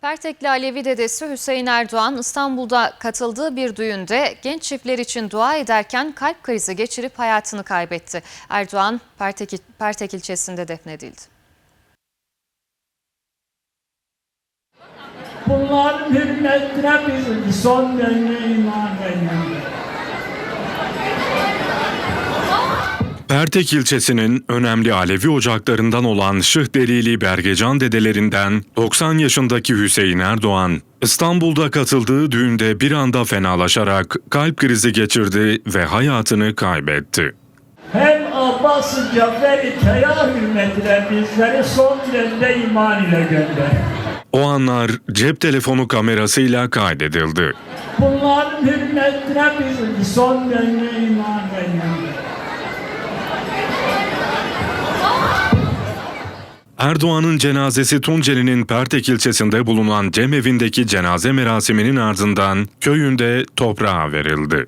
Pertekli Alevi dedesi Hüseyin Erdoğan İstanbul'da katıldığı bir düğünde genç çiftler için dua ederken kalp krizi geçirip hayatını kaybetti. Erdoğan Pertek, Pertek ilçesinde defnedildi. Bunların hürmetine biz son dönemde iman ediyoruz. Pertek ilçesinin önemli Alevi ocaklarından olan Şıhdelili Bergecan dedelerinden 90 yaşındaki Hüseyin Erdoğan, İstanbul'da katıldığı düğünde bir anda fenalaşarak kalp krizi geçirdi ve hayatını kaybetti. Hem Abbas-ı Cafer-i Teya hürmetine bizleri son dönemde iman ile gönder. O anlar cep telefonu kamerasıyla kaydedildi. Bunların hürmetine biz son dönemde iman ediyoruz. Erdoğan'ın cenazesi Tunceli'nin Pertek ilçesinde bulunan cemevindeki cenaze merasiminin ardından köyünde toprağa verildi.